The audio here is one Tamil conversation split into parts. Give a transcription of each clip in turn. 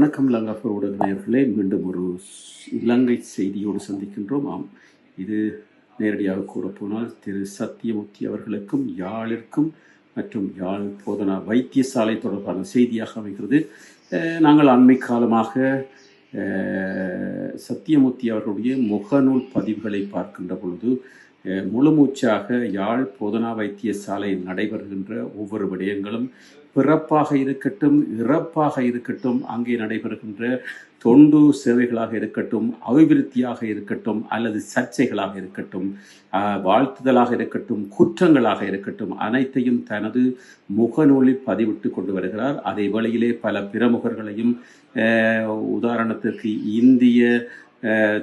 வணக்கம் லங்காபூர் உடனடியார்களே மீண்டும் ஒரு இலங்கை செய்தியோடு சந்திக்கின்றோம். ஆம் இது நேரடியாக கூறப்போனால் திரு சத்தியமூர்த்தி அவர்களுக்கும் யாழிற்கும் மற்றும் யாழ் போதனா வைத்தியசாலை தொடர்பான செய்தியாக அமைகிறது. நாங்கள் அண்மை காலமாக சத்தியமூர்த்தி அவர்களுடைய முகநூல் பதிவுகளை பார்க்கின்ற பொழுது முழுமூச்சாக யாழ் போதனா வைத்தியசாலையில் நடைபெறுகின்ற ஒவ்வொரு விடயங்களும் பிறப்பாக இருக்கட்டும் இறப்பாக இருக்கட்டும் அங்கே நடைபெறுகின்ற தொண்டு சேவைகளாக இருக்கட்டும் அபிவிருத்தியாக இருக்கட்டும் அல்லது சர்ச்சைகளாக இருக்கட்டும் வாழ்த்துதலாக இருக்கட்டும் குற்றங்களாக இருக்கட்டும் அனைத்தையும் தனது முகநூலில் பதிவிட்டு கொண்டு வருகிறார். அதே வழியிலே பல பிரமுகர்களையும் உதாரணத்திற்கு இந்திய ஆஹ்,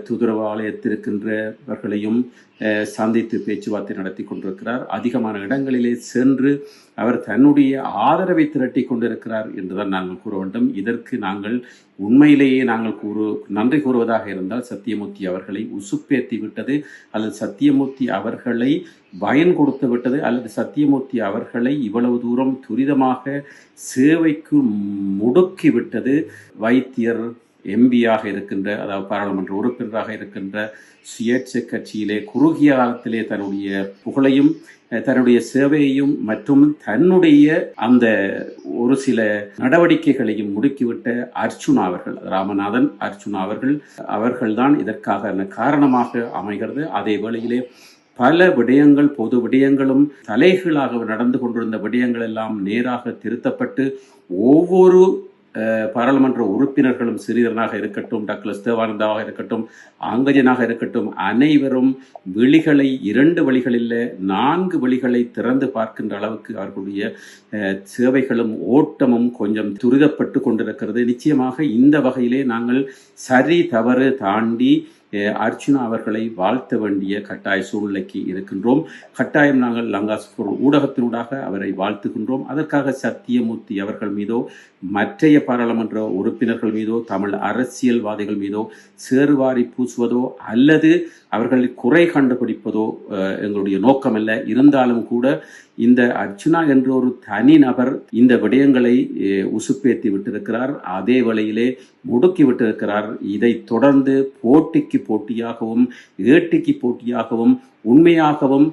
ஆலயத்திருக்கின்றவர்களையும் சந்தித்து பேச்சுவார்த்தை நடத்தி கொண்டிருக்கிறார். அதிகமான இடங்களிலே சென்று அவர் தன்னுடைய ஆதரவை திரட்டி கொண்டிருக்கிறார் என்றுதான் நாங்கள் கூற வேண்டும். இதற்கு நாங்கள் உண்மையிலேயே நாங்கள் கூறு நன்றி கூறுவதாக இருந்தால் சத்தியமூர்த்தி அவர்களை உசுப்பேத்தி விட்டது அல்லது சத்தியமூர்த்தி அவர்களை பயன் கொடுத்து விட்டது அல்லது சத்தியமூர்த்தி அவர்களை இவ்வளவு தூரம் துரிதமாக சேவைக்கு முடுக்கிவிட்டது வைத்தியர் எம்பியாக இருக்கின்ற அதாவது பாராளுமன்ற உறுப்பினராக இருக்கின்ற சுயேட்சை கட்சியிலே குறுகிய காலத்திலே தன்னுடைய புகழையும் தன்னுடைய சேவையையும் மற்றும் தன்னுடைய அந்த ஒரு சில நடவடிக்கைகளையும் முடுக்கிவிட்ட அர்ச்சுனா அவர்கள் ராமநாதன் அர்ச்சுனா அவர்கள் அவர்கள்தான் இதற்காக காரணமாக அமைகிறது. அதே வேளையிலே பல விடயங்கள் பொது விடயங்களும் தலைகளாக நடந்து கொண்டிருந்த விடயங்கள் எல்லாம் நேராக திருத்தப்பட்டு ஒவ்வொரு பாராளுமன்ற உறுப்பினர்களும் சிறிதனாக இருக்கட்டும் டக்ளஸ் தேவானந்தாவாக இருக்கட்டும் அங்கஜனாக இருக்கட்டும் அனைவரும் விழிகளை இரண்டு வழிகளில் நான்கு வழிகளை திறந்து பார்க்கின்ற அளவுக்கு அவர்களுடைய சேவைகளும் ஓட்டமும் கொஞ்சம் துரிதப்பட்டு கொண்டிருக்கிறது. நிச்சயமாக இந்த வகையிலே நாங்கள் சரி தவறு தாண்டி அர்ச்சுனா அவர்களை வாழ்த்த வேண்டிய கட்டாய சூழ்நிலைக்கு இருக்கின்றோம். கட்டாயம் நாங்கள் லங்காஸ்பூர் ஊடகத்தினூடாக அவரை வாழ்த்துகின்றோம். அதற்காக சத்தியமூர்த்தி அவர்கள் மீதோ மற்றைய பாராளுமன்ற உறுப்பினர்கள் மீதோ தமிழ் அரசியல்வாதிகள் மீதோ சேறுவாரி பூசுவதோ அல்லது அவர்களை குறை கண்டுபிடிப்பதோ எங்களுடைய நோக்கமல்ல. இருந்தாலும் கூட இந்த அர்ச்சுனா என்ற ஒரு தனி நபர் இந்த விடயங்களை அஹ், உசுப்பேத்தி விட்டிருக்கிறார். அதே வழியிலே முடுக்கி விட்டிருக்கிறார். இதை தொடர்ந்து போட்டிக்கு போட்டியாகவும் ஏட்டிக்கு போட்டியாகவும் உண்மையாகவும்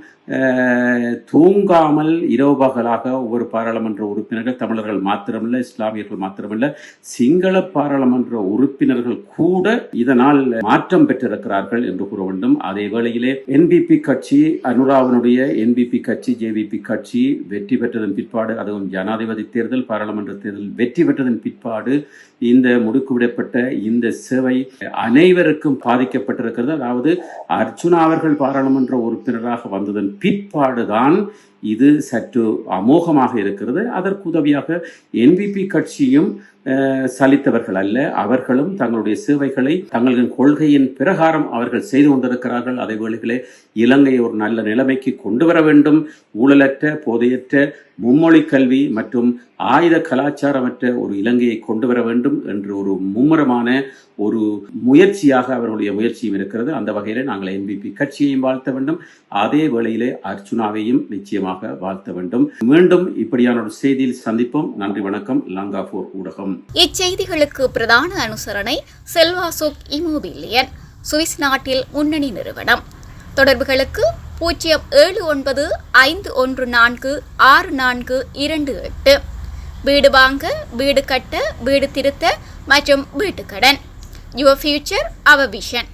தூங்காமல் இரவு பகலாக ஒவ்வொரு பாராளுமன்ற உறுப்பினர்கள் தமிழர்கள் மாத்திரமல்ல இஸ்லாமியர்கள் மாத்திரமல்ல சிங்கள பாராளுமன்ற உறுப்பினர்கள் கூட இதனால் மாற்றம் பெற்றிருக்கிறார்கள் என்று கூற வேண்டும். அதே வேளையிலே என்பிபி கட்சி அனுராவனுடைய என்பிபி கட்சி ஜேவிபி கட்சி வெற்றி பெற்றதன் பிற்பாடு அதுவும் ஜனாதிபதி தேர்தல் பாராளுமன்ற தேர்தல் வெற்றி பெற்றதன் பிற்பாடு இந்த முடுக்குவிடப்பட்ட இந்த சேவை அனைவருக்கும் பாதிக்கப்பட்டிருக்கிறது. அதாவது அர்ஜுனா அவர்கள் பாராளுமன்ற உறுப்பினராக வந்ததன் பிற்பாடுதான் இது சற்று அமோகமாக இருக்கிறது. அதற்கு உதவியாக என்பிபி கட்சியும் சலித்தவர்கள் அல்ல. அவர்களும் தங்களுடைய சேவைகளை தங்களின் கொள்கையின் பிரகாரம் அவர்கள் செய்து கொண்டிருக்கிறார்கள். அதே வேளைகளே இலங்கையை ஒரு நல்ல நிலைமைக்கு கொண்டு வர வேண்டும். ஊழலற்ற போதையற்ற மும்மொழி கல்வி மற்றும் ஆயுத கலாச்சாரமற்ற ஒரு இலங்கையை கொண்டு வர வேண்டும் என்று ஒரு மும்முரமான ஒரு முயற்சியாக அவர்களுடைய முயற்சியும் இருக்கிறது. அந்த வகையில் நாங்கள் என்பிபி கட்சியையும் வாழ்த்த வேண்டும். அதே வேளையிலே அர்ச்சுனாவையும் நிச்சயமாக வாழ்த்த வேண்டும். மீண்டும் இப்படியான ஒரு செய்தியில் சந்திப்போம். நன்றி வணக்கம். லங்காபூர் ஊடகம். இச்செய்திகளுக்கு பிரதான அனுசரணை செல்வாசோக் இமோபிலியன் சுவிஸ் நாட்டில் முன்னணி நிறுவனம். தொடர்புகளுக்கு பூஜ்ஜியம் ஏழு ஒன்பது ஐந்து ஒன்று நான்கு ஆறு நான்கு இரண்டு எட்டு. வீடு வாங்க வீடு கட்ட வீடு திருத்த மற்றும் வீட்டுக்கடன். Your future our vision